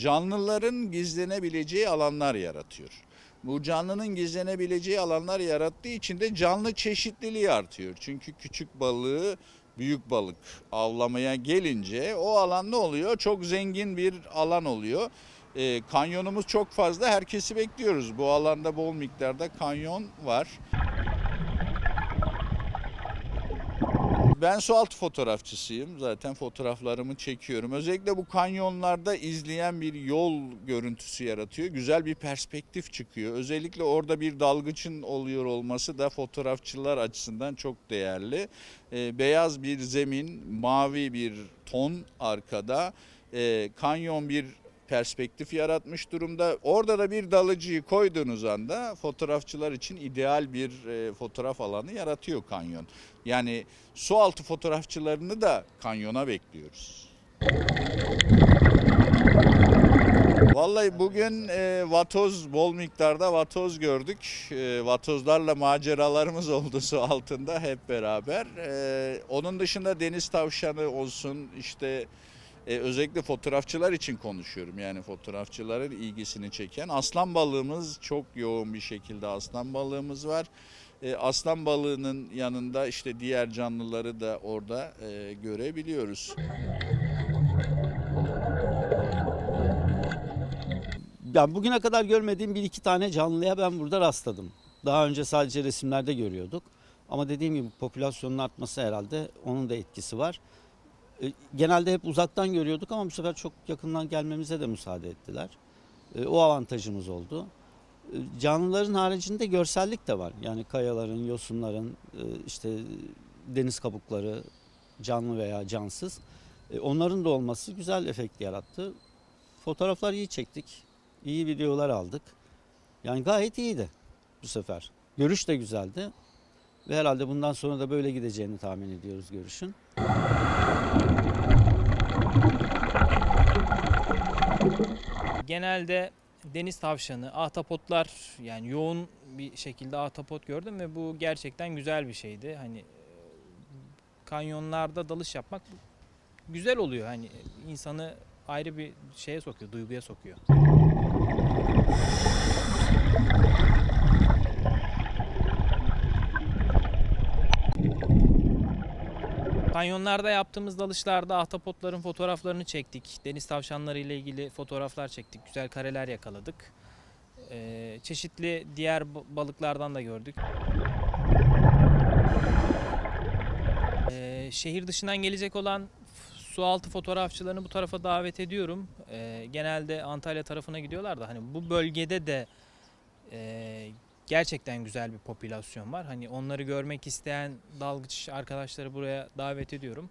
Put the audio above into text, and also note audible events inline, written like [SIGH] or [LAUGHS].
canlıların gizlenebileceği alanlar yaratıyor. Bu canlının gizlenebileceği alanlar yarattığı için de canlı çeşitliliği artıyor. Çünkü küçük balığı büyük balık avlamaya gelince o alan ne oluyor? Çok zengin bir alan oluyor. Ee, kanyonumuz çok fazla. Herkesi bekliyoruz. Bu alanda bol miktarda kanyon var. Ben sualtı fotoğrafçısıyım. Zaten fotoğraflarımı çekiyorum. Özellikle bu kanyonlarda izleyen bir yol görüntüsü yaratıyor. Güzel bir perspektif çıkıyor. Özellikle orada bir dalgıçın oluyor olması da fotoğrafçılar açısından çok değerli. Ee, beyaz bir zemin, mavi bir ton arkada. Ee, kanyon bir perspektif yaratmış durumda. Orada da bir dalıcıyı koyduğunuz anda fotoğrafçılar için ideal bir e, fotoğraf alanı yaratıyor kanyon. Yani su altı fotoğrafçılarını da kanyona bekliyoruz. Vallahi bugün e, vatoz bol miktarda vatoz gördük. E, vatozlarla maceralarımız [LAUGHS] oldu su altında hep beraber. E, onun dışında deniz tavşanı olsun işte e, özellikle fotoğrafçılar için konuşuyorum. Yani fotoğrafçıların ilgisini çeken aslan balığımız çok yoğun bir şekilde aslan balığımız var. E, aslan balığının yanında işte diğer canlıları da orada e, görebiliyoruz. Ya bugüne kadar görmediğim bir iki tane canlıya ben burada rastladım. Daha önce sadece resimlerde görüyorduk. Ama dediğim gibi popülasyonun artması herhalde onun da etkisi var. E, Genelde hep uzaktan görüyorduk ama bu sefer çok yakından gelmemize de müsaade ettiler. E, O avantajımız oldu. E, Canlıların haricinde görsellik de var. Yani kayaların, yosunların, işte deniz kabukları canlı veya cansız. Onların da olması güzel efekt yarattı. Fotoğraflar iyi çektik. İyi videolar aldık. Yani gayet iyiydi bu sefer. Görüş de güzeldi. Ve herhalde bundan sonra da böyle gideceğini tahmin ediyoruz görüşün. Genelde deniz tavşanı, ahtapotlar yani yoğun bir şekilde ahtapot gördüm ve bu gerçekten güzel bir şeydi. Hani e, kanyonlarda dalış yapmak güzel oluyor. Hani insanı ayrı bir şeye sokuyor, duyguya sokuyor. Kanyonlarda yaptığımız dalışlarda ahtapotların fotoğraflarını çektik. Deniz tavşanları ile ilgili fotoğraflar çektik. Güzel kareler yakaladık. Ee, çeşitli diğer ba- balıklardan da gördük. Ee, şehir dışından gelecek olan sualtı fotoğrafçılarını bu tarafa davet ediyorum. Ee, genelde Antalya tarafına gidiyorlar da hani bu bölgede de e, gerçekten güzel bir popülasyon var. Hani onları görmek isteyen dalgıç arkadaşları buraya davet ediyorum.